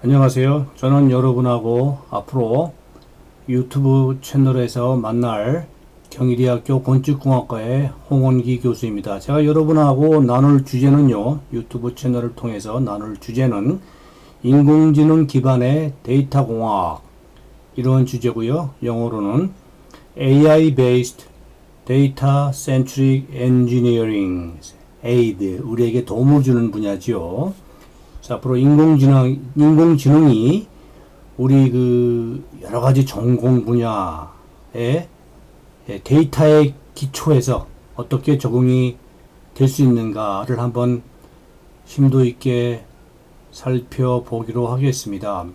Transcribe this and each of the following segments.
안녕하세요. 저는 여러분하고 앞으로 유튜브 채널에서 만날 경희대학교 건축공학과의 홍원기 교수입니다. 제가 여러분하고 나눌 주제는요, 유튜브 채널을 통해서 나눌 주제는 인공지능 기반의 데이터 공학, 이런 주제고요. 영어로는 AI-based Data Centric Engineering, AID, 우리에게 도움을 주는 분야지요. 자, 앞으로 인공지능, 인공지능이 우리 그 여러 가지 전공 분야의 예, 데이터의 기초에서 어떻게 적용이 될 수 있는가를 한번 심도 있게 살펴보기로 하겠습니다.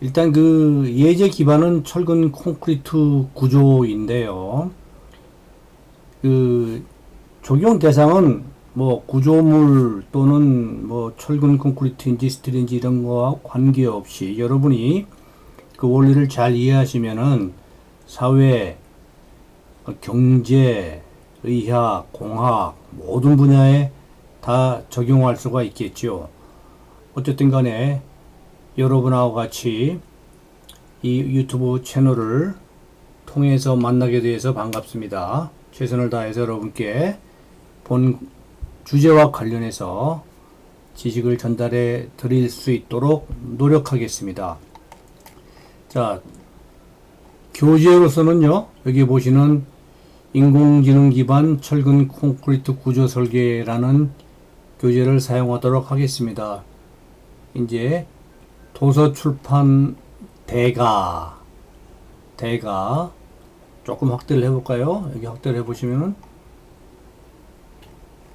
일단 그 예제 기반은 철근 콘크리트 구조인데요. 그 적용 대상은 뭐 구조물 또는 뭐 철근 콘크리트인지 스틸인지 이런 거와 관계없이 여러분이 그 원리를 잘 이해하시면은 사회, 경제, 의학, 공학 모든 분야에 다 적용할 수가 있겠죠. 어쨌든 간에 여러분하고 같이 이 유튜브 채널을 통해서 만나게 돼서 반갑습니다. 최선을 다해서 여러분께 본 주제와 관련해서 지식을 전달해 드릴 수 있도록 노력하겠습니다. 자, 교재로서는요, 여기 보시는 인공지능 기반 철근 콘크리트 구조 설계라는 교재를 사용하도록 하겠습니다. 이제 도서 출판 대가, 대가, 조금 확대를 해볼까요? 여기 확대를 해보시면은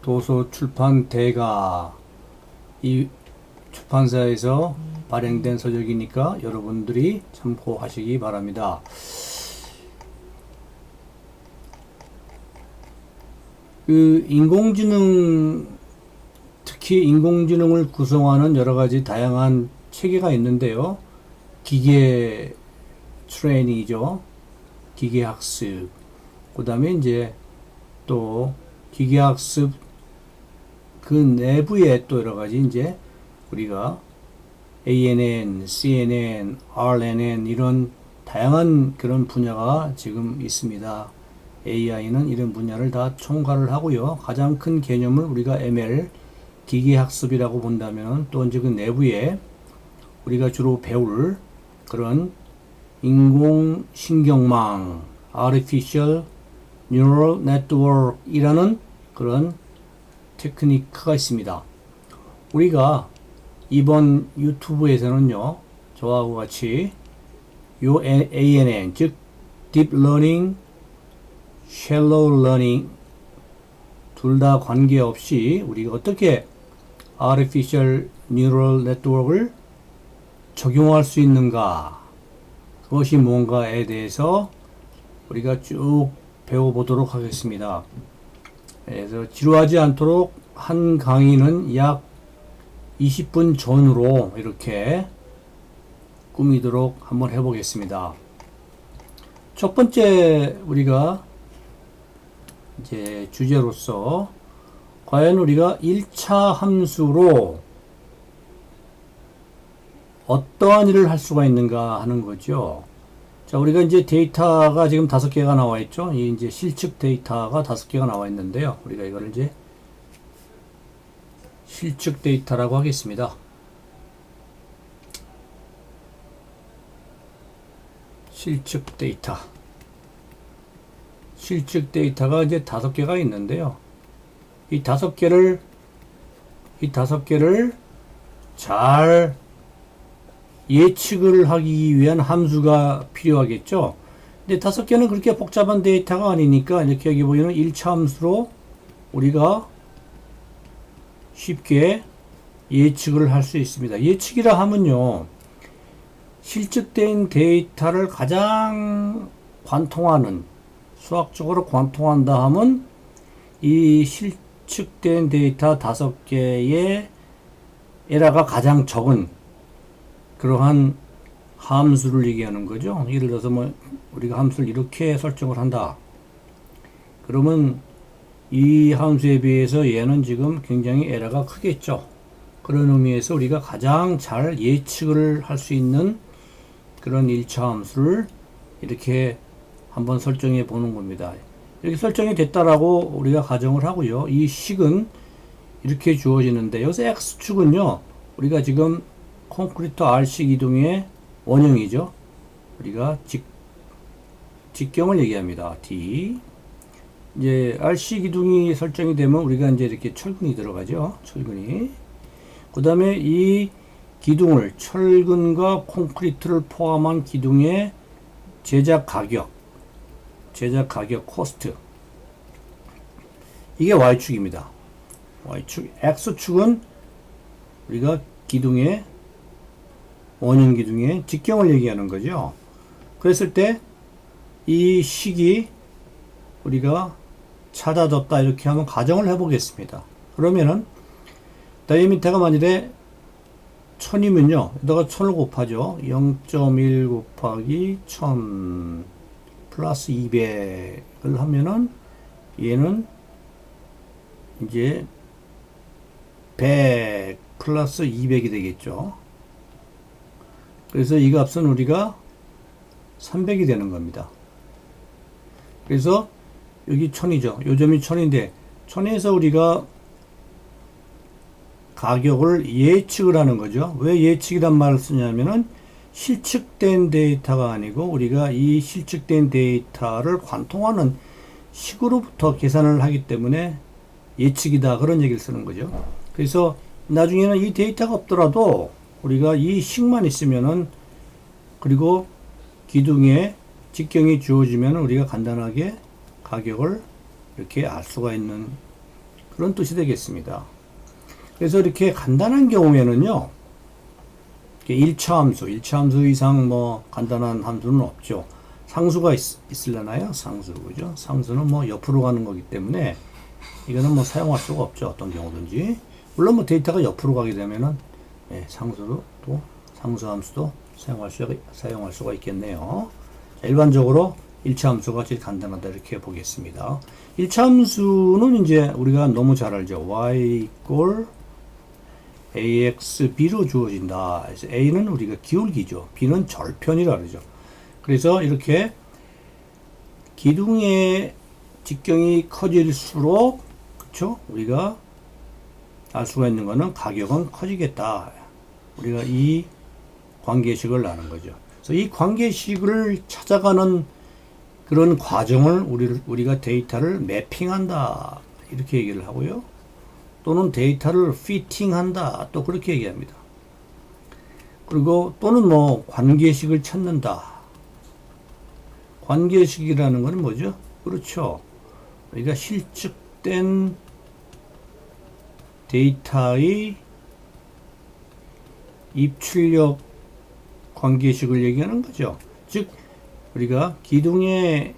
도서 출판 대가 이 출판사에서 발행된 서적이니까 여러분들이 참고하시기 바랍니다. 그 인공지능 특히 인공지능을 구성하는 여러 가지 다양한 체계가 있는데요. 기계 트레이닝이죠. 기계 학습. 그다음에 이제 또 기계 학습 그 내부에 또 여러 가지 이제 우리가 ANN, CNN, RNN 이런 다양한 그런 분야가 지금 있습니다. AI는 이런 분야를 다 총괄을 하고요. 가장 큰 개념을 우리가 ML, 기계학습이라고 본다면 또 이제 그 내부에 우리가 주로 배울 그런 인공신경망, Artificial Neural Network이라는 그런 테크니크가 있습니다. 우리가 이번 유튜브에서는요, 저하고 같이 요 ANN, 즉 Deep Learning, Shallow Learning 둘 다 관계없이 우리가 어떻게 Artificial Neural Network을 적용할 수 있는가 그것이 뭔가에 대해서 우리가 쭉 배워보도록 하겠습니다. 그래서 지루하지 않도록 한 강의는 약 20분 전으로 이렇게 꾸미도록 한번 해보겠습니다. 첫 번째 우리가 이제 주제로서 과연 우리가 1차 함수로 어떠한 일을 할 수가 있는가 하는 거죠. 자, 우리가 이제 데이터가 지금 다섯 개가 나와 있죠. 이 이제 실측 데이터가 다섯 개가 나와 있는데요. 우리가 이거를 이제 실측 데이터라고 하겠습니다. 실측 데이터. 실측 데이터가 이제 다섯 개가 있는데요. 이 다섯 개를, 이 다섯 개를 잘 예측을 하기 위한 함수가 필요하겠죠. 근데 다섯 개는 그렇게 복잡한 데이터가 아니니까 이렇게 여기 보이는 1차 함수로 우리가 쉽게 예측을 할 수 있습니다. 예측이라 하면요. 실측된 데이터를 가장 관통하는 수학적으로 관통한다 하면 이 실측된 데이터 다섯 개의 에러가 가장 적은 그러한 함수를 얘기하는 거죠. 예를 들어서 뭐 우리가 함수를 이렇게 설정을 한다. 그러면 이 함수에 비해서 얘는 지금 굉장히 에러가 크겠죠. 그런 의미에서 우리가 가장 잘 예측을 할 수 있는 그런 일차 함수를 이렇게 한번 설정해 보는 겁니다. 이렇게 설정이 됐다라고 우리가 가정을 하고요. 이 식은 이렇게 주어지는데 여기서 x축은요. 우리가 지금 콘크리트 R식 이동의 원형이죠. 우리가 직, 직경을 얘기합니다. D. 이제 RC 기둥이 설정이 되면 우리가 이제 이렇게 철근이 들어가죠. 철근이. 그 다음에 이 기둥을 철근과 콘크리트를 포함한 기둥의 제작 가격, 제작 가격 코스트. 이게 Y축입니다. Y축. X축은 우리가 기둥의 원형 기둥의 직경을 얘기하는 거죠. 그랬을 때 이 식이 우리가 찾아졌다 이렇게 하면 가정을 해보겠습니다. 그러면은 다이아미터가 만일에 1000이면요. 여기다가 1000을 곱하죠. 0.1 곱하기 1000 플러스 200을 하면은 얘는 이제 100 플러스 200이 되겠죠. 그래서 이 값은 우리가 300이 되는 겁니다. 그래서 여기 1000이죠. 요점이 1000인데 1000에서 우리가 가격을 예측을 하는 거죠. 왜 예측이란 말을 쓰냐면은 실측된 데이터가 아니고 우리가 이 실측된 데이터를 관통하는 식으로부터 계산을 하기 때문에 예측이다 그런 얘기를 쓰는 거죠. 그래서 나중에는 이 데이터가 없더라도 우리가 이 식만 있으면은 그리고 기둥에 직경이 주어지면 우리가 간단하게 가격을 이렇게 알 수가 있는 그런 뜻이 되겠습니다. 그래서 이렇게 간단한 경우에는요, 1차 함수, 1차 함수 이상 뭐 간단한 함수는 없죠. 상수가 있, 있으려나요? 상수, 그죠? 상수는 뭐 옆으로 가는 거기 때문에 이거는 뭐 사용할 수가 없죠. 어떤 경우든지. 물론 뭐 데이터가 옆으로 가게 되면은 예, 상수도 또 상수 함수도 사용할 수가, 사용할 수가 있겠네요. 자, 일반적으로 1차 함수가 제일 간단하다 이렇게 보겠습니다. 1차 함수는 이제 우리가 너무 잘 알죠. y 꼴 ax b로 주어진다. 그래서 a는 우리가 기울기죠. b는 절편이라 그러죠. 그래서 이렇게 기둥의 직경이 커질수록 그렇죠? 우리가 알 수가 있는 거는 가격은 커지겠다. 우리가 이 관계식을 아는 거죠. 그래서 이 관계식을 찾아가는 그런 과정을 우리, 우리가 데이터를 매핑한다. 이렇게 얘기를 하고요. 또는 데이터를 피팅한다. 또 그렇게 얘기합니다. 그리고 또는 뭐 관계식을 찾는다. 관계식이라는 것은 뭐죠? 그렇죠. 우리가 실측된 데이터의 입출력 관계식을 얘기하는 거죠. 즉 우리가 기둥의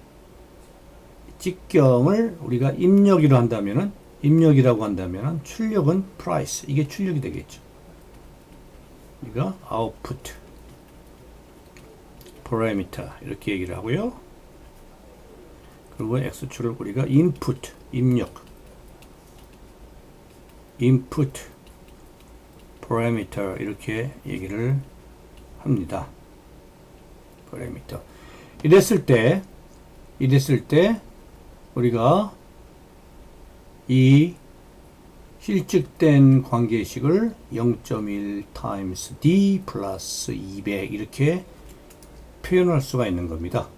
직경을 우리가 입력이로 한다면은 입력이라고 한다면은 출력은 price 이게 출력이 되겠죠. 우리가 output parameter 이렇게 얘기를 하고요. 그리고 x축을 우리가 input 입력 input parameter 이렇게 얘기를 합니다. parameter 이랬을 때 이랬을 때 우리가 이 실측된 관계식을 0.1 times d 플러스 200 이렇게 표현할 수가 있는 겁니다.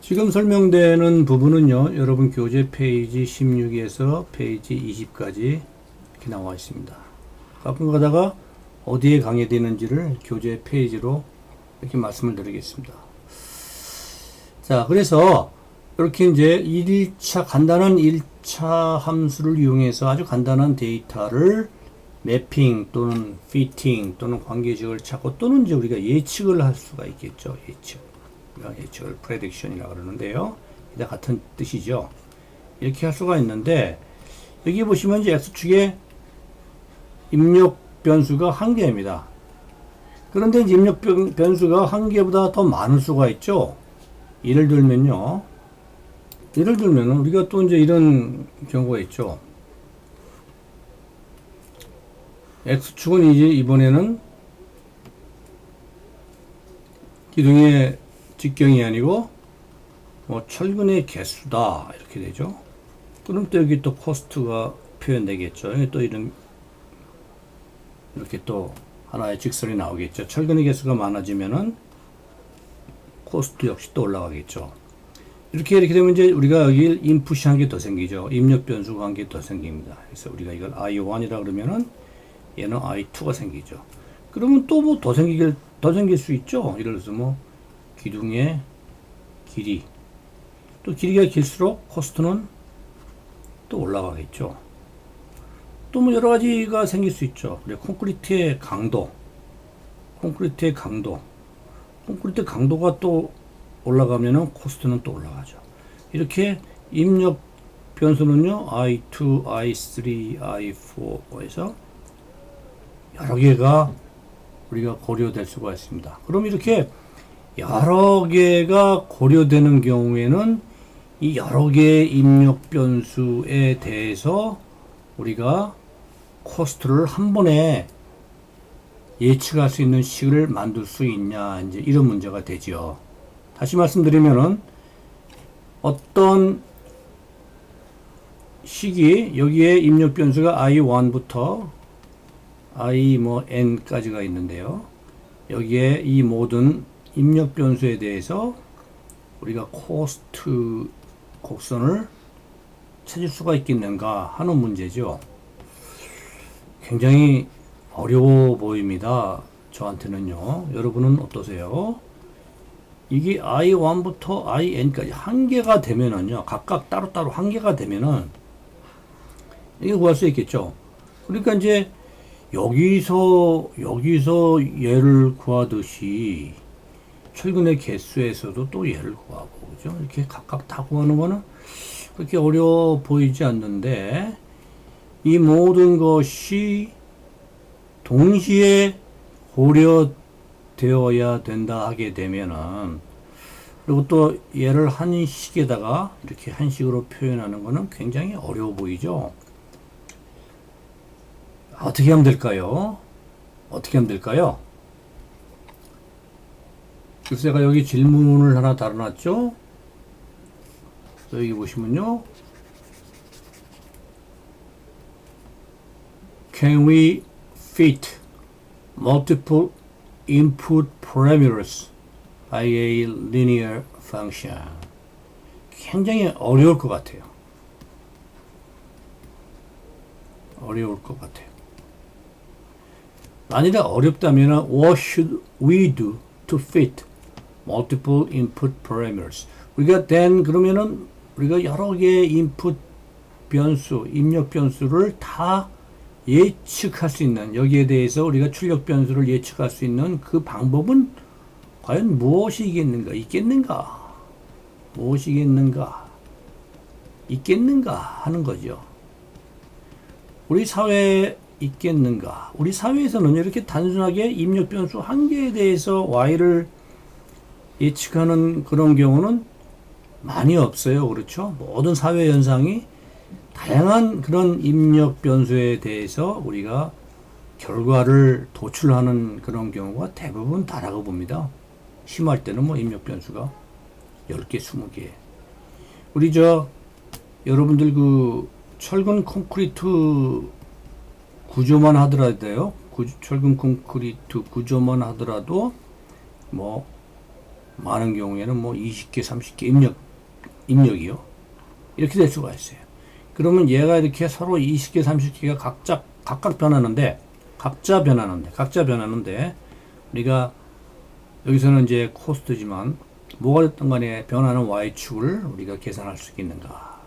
지금 설명되는 부분은요, 여러분 교재 페이지 16에서 페이지 20까지 이렇게 나와 있습니다. 가끔 가다가 어디에 강의되는지를 교재 페이지로 이렇게 말씀을 드리겠습니다. 자, 그래서 이렇게 이제 1차, 간단한 1차 함수를 이용해서 아주 간단한 데이터를 매핑 또는 피팅 또는 관계식을 찾고 또는 이제 우리가 예측을 할 수가 있겠죠. 예측. 예측을 프레딕션이라고 그러는데요. 이다 같은 뜻이죠. 이렇게 할 수가 있는데 여기 보시면 이제 x축에 입력 변수가 한 개입니다. 그런데 입력 변수가 한 개보다 더 많을 수가 있죠. 예를 들면요. 예를 들면 우리가 또 이제 이런 경우가 있죠. X축은 이제 이번에는 기둥의 직경이 아니고 뭐 철근의 개수다 이렇게 되죠. 그럼 또 여기 또 코스트가 표현되겠죠. 또 이런 이렇게 또 하나의 직선이 나오겠죠. 철근의 개수가 많아지면은 코스트 역시 또 올라가겠죠. 이렇게 이렇게 되면 이제 우리가 여기 인풋이 한 개 더 생기죠. 입력 변수가 한 개 더 생깁니다. 그래서 우리가 이걸 I1이라 그러면은 얘는 I2가 생기죠. 그러면 또 뭐 더 생기길 더 생길 수 있죠. 예를 들어서 뭐 기둥의 길이 또 길이가 길수록 코스트는 또 올라가겠죠. 또 뭐 여러 가지가 생길 수 있죠. 콘크리트의 강도, 콘크리트의 강도, 콘크리트 강도가 또 올라가면은 코스트는 또 올라가죠. 이렇게 입력 변수는요, I2, I3, I4에서 여러 개가 우리가 고려될 수가 있습니다. 그럼 이렇게 여러 개가 고려되는 경우에는 이 여러 개의 입력 변수에 대해서 우리가 코스트를 한 번에 예측할 수 있는 식을 만들 수 있냐 이제 이런 문제가 되죠. 다시 말씀드리면은 어떤 식이 여기에 입력 변수가 i1부터 i 뭐 n까지가 있는데요. 여기에 이 모든 입력 변수에 대해서 우리가 코스트 곡선을 찾을 수가 있겠는가 하는 문제죠. 굉장히 어려워 보입니다. 저한테는요. 여러분은 어떠세요? 이게 i1부터 in까지 한 개가 되면은요. 각각 따로따로 한 개가 되면은 이게 구할 수 있겠죠. 그러니까 이제 여기서 여기서 얘를 구하듯이 철근의 개수에서도 또 얘를 구하고 그죠? 이렇게 각각 다 구하는 거는 그렇게 어려워 보이지 않는데 이 모든 것이 동시에 고려되어야 된다 하게 되면은 그리고 또 얘를 한 식에다가 이렇게 한 식으로 표현하는 것은 굉장히 어려워 보이죠. 어떻게 하면 될까요? 어떻게 하면 될까요? 글쎄가 여기 질문을 하나 달아놨죠? 여기 보시면요. Can we fit multiple input parameters by a linear function? 굉장히 어려울 것 같아요. 어려울 것 같아요. 만일에 어렵다면 what should we do to fit multiple input parameters? 우리가 then 그러면은 우리가 여러 개의 인풋 변수, 입력 변수를 다 예측할 수 있는 여기에 대해서 우리가 출력 변수를 예측할 수 있는 그 방법은 과연 무엇이겠는가? 있겠는가? 무엇이겠는가? 있겠는가? 하는 거죠. 우리 사회에 있겠는가? 우리 사회에서는 이렇게 단순하게 입력 변수 한 개에 대해서 y를 예측하는 그런 경우는 많이 없어요. 그렇죠? 모든 사회 현상이 다양한 그런 입력 변수에 대해서 우리가 결과를 도출하는 그런 경우가 대부분 다라고 봅니다. 심할 때는 뭐 입력 변수가 10개, 20개. 우리 저 여러분들 그 철근 콘크리트 구조만 하더라도요. 구조, 철근 콘크리트 구조만 하더라도 뭐 많은 경우에는 뭐 20개, 30개 입력 입력이요. 이렇게 될 수가 있어요. 그러면 얘가 이렇게 서로 20개, 30개가 각자, 각각 변하는데, 각자 변하는데, 각자 변하는데, 우리가 여기서는 이제 코스트지만, 뭐가 됐든 간에 변하는 Y축을 우리가 계산할 수 있는가.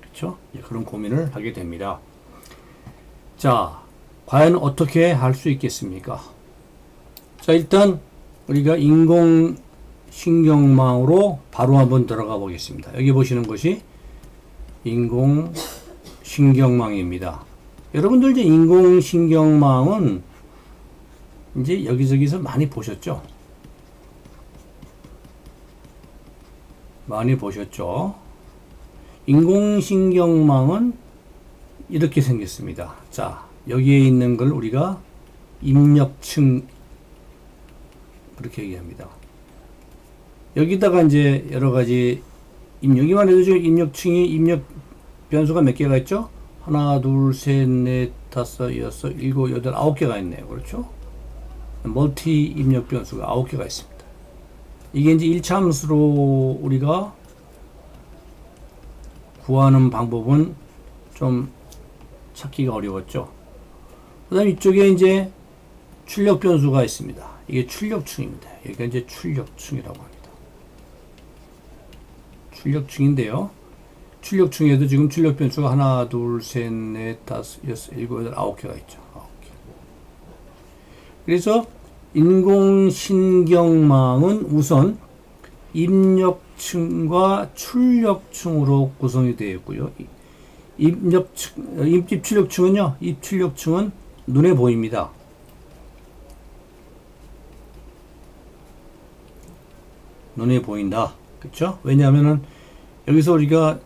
그렇죠? 그런 고민을 하게 됩니다. 자, 과연 어떻게 할 수 있겠습니까? 자, 일단 우리가 인공 신경망으로 바로 한번 들어가 보겠습니다. 여기 보시는 것이 인공 신경망입니다. 여러분들 이제 인공 신경망은 이제 여기저기서 많이 보셨죠? 많이 보셨죠? 인공신경망은 이렇게 생겼습니다. 자, 여기에 있는 걸 우리가 입력층 그렇게 얘기합니다. 여기다가 이제 여러 가지 입력이만 해도 지금 입력층이 입력 변수가 몇 개가 있죠? 하나, 둘, 셋, 넷, 다섯, 여섯, 일곱, 여덟, 아홉 개가 있네요. 그렇죠? 멀티 입력 변수가 아홉 개가 있습니다. 이게 이제 1차 함수로 우리가 구하는 방법은 좀 찾기가 어려웠죠. 그 다음 이쪽에 이제 출력 변수가 있습니다. 이게 출력층입니다. 여기가 이제 출력층이라고 합니다. 출력층인데요. 출력층에도 지금 출력 변수가 하나, 둘, 셋, 넷, 다섯, 여섯, 일곱, 여덟, 아홉 개가 있죠. 아홉 개. 그래서 인공신경망은 우선 입력층과 출력층으로 구성이 되어 있고요. 이- 입력층, 어, 입, 입출력층은요, 입출력층은 눈에 보입니다. 눈에 보인다. 그쵸? 왜냐하면은 여기서 우리가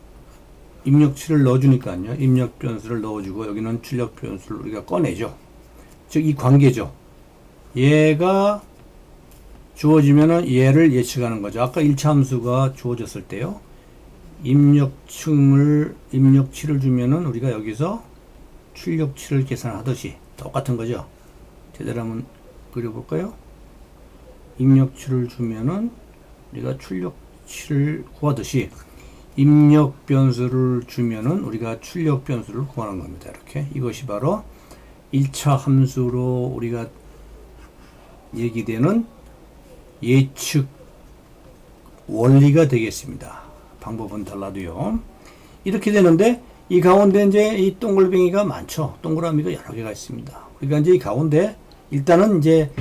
입력치를 넣어주니까요. 입력 변수를 넣어주고 여기는 출력 변수를 우리가 꺼내죠. 즉, 이 관계죠. 얘가 주어지면은 얘를 예측하는 거죠. 아까 1차 함수가 주어졌을 때요. 입력층을, 입력치를 주면은 우리가 여기서 출력치를 계산하듯이 똑같은 거죠. 제대로 한번 그려볼까요? 입력치를 주면은 우리가 출력치를 구하듯이 입력 변수를 주면은 우리가 출력 변수를 구하는 겁니다. 이렇게 이것이 바로 1차 함수로 우리가 얘기되는 예측 원리가 되겠습니다. 방법은 달라도요. 이렇게 되는데 이 가운데 이제 이 동글뱅이가 많죠. 동그라미가 여러 개가 있습니다. 그러니까 이제 이 가운데 일단은 이제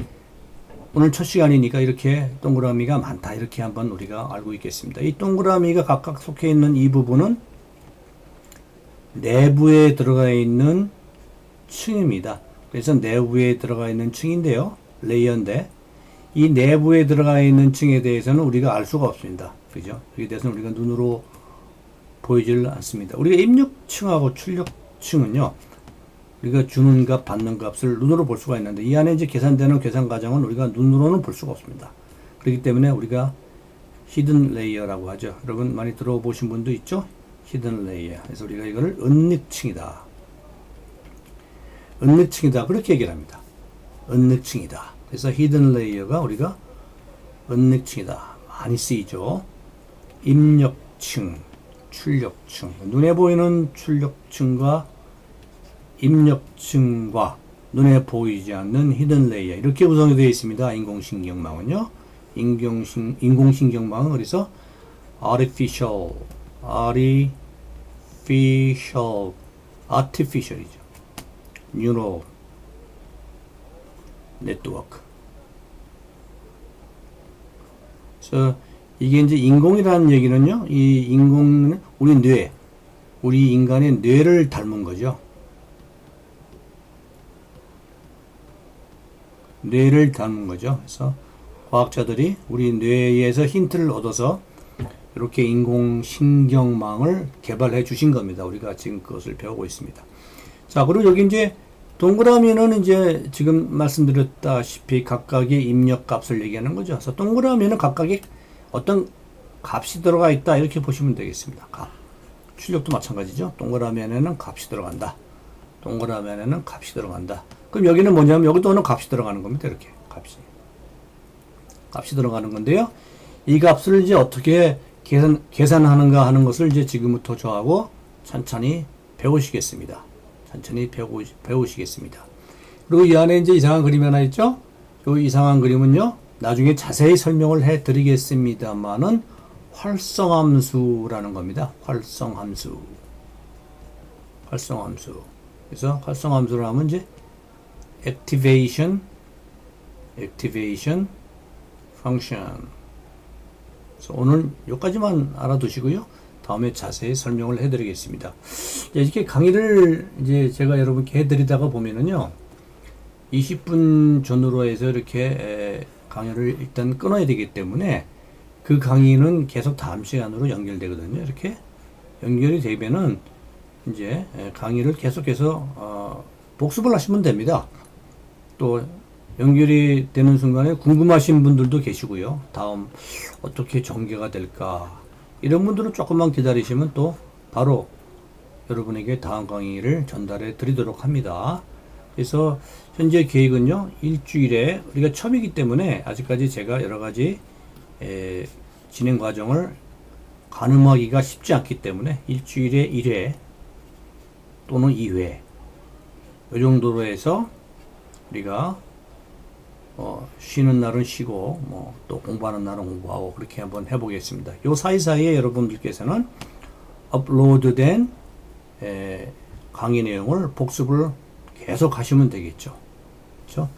오늘 첫 시간이니까 이렇게 동그라미가 많다 이렇게 한번 우리가 알고 있겠습니다. 이 동그라미가 각각 속해 있는 이 부분은 내부에 들어가 있는 층입니다. 그래서 내부에 들어가 있는 층인데요. 레이어인데 이 내부에 들어가 있는 층에 대해서는 우리가 알 수가 없습니다. 그죠? 여기에 대해서는 우리가 눈으로 보이질 않습니다. 우리가 입력층하고 출력층은요. 우리가 주는 값, 받는 값을 눈으로 볼 수가 있는데 이 안에 이제 계산되는 계산 과정은 우리가 눈으로는 볼 수가 없습니다. 그렇기 때문에 우리가 히든 레이어라고 하죠. 여러분 많이 들어보신 분도 있죠? 히든 레이어. 그래서 우리가 이거를 은닉층이다. 은닉층이다. 그렇게 얘기를 합니다. 은닉층이다. 그래서 히든 레이어가 우리가 은닉층이다. 많이 쓰이죠. 입력층, 출력층. 눈에 보이는 출력층과 입력층과 눈에 보이지 않는 히든 레이어 이렇게 구성이 되어 있습니다. 인공신경망은요. 인공신 인공신경망은 그래서 artificial, artificial, artificial이죠. neural network. 그래서 이게 이제 인공이라는 얘기는요. 이 인공은 우리 뇌, 우리 인간의 뇌를 닮은 거죠. 뇌를 닮은 거죠. 그래서 과학자들이 우리 뇌에서 힌트를 얻어서 이렇게 인공신경망을 개발해 주신 겁니다. 우리가 지금 그것을 배우고 있습니다. 자, 그리고 여기 이제 동그라미는 이제 지금 말씀드렸다시피 각각의 입력 값을 얘기하는 거죠. 그래서 동그라미는 각각의 어떤 값이 들어가 있다. 이렇게 보시면 되겠습니다. 값. 출력도 마찬가지죠. 동그라미 안에는 값이 들어간다. 동그라미 안에는 값이 들어간다. 그럼 여기는 뭐냐면 여기도는 값이 들어가는 겁니다. 이렇게 값이 값이 들어가는 건데요. 이 값을 이제 어떻게 계산 계산하는가 하는 것을 이제 지금부터 저하고 천천히 배우시겠습니다. 천천히 배우 배우시겠습니다. 그리고 이 안에 이제 이상한 그림이 하나 있죠. 이 이상한 그림은요. 나중에 자세히 설명을 해 드리겠습니다만은 활성함수라는 겁니다. 활성함수. 활성함수. 그래서 활성함수를 하면 이제 activation, activation function. 그래서 오늘 여기까지만 알아두시고요. 다음에 자세히 설명을 해드리겠습니다. 이렇게 강의를 이제 제가 여러분께 해드리다가 보면은요, 20분 전후로 해서 이렇게 강의를 일단 끊어야 되기 때문에 그 강의는 계속 다음 시간으로 연결되거든요. 이렇게 연결이 되면은 이제 강의를 계속해서 어 복습을 하시면 됩니다. 또 연결이 되는 순간에 궁금하신 분들도 계시고요. 다음 어떻게 전개가 될까 이런 분들은 조금만 기다리시면 또 바로 여러분에게 다음 강의를 전달해 드리도록 합니다. 그래서 현재 계획은요 일주일에 우리가 처음이기 때문에 아직까지 제가 여러 가지 에, 진행 과정을 가늠하기가 쉽지 않기 때문에 일주일에 1회 또는 2회 이 정도로 해서 우리가 어, 쉬는 날은 쉬고 뭐 또 공부하는 날은 공부하고 그렇게 한번 해보겠습니다. 요 사이사이에 여러분들께서는 업로드된 에, 강의 내용을 복습을 계속 하시면 되겠죠. 그렇죠?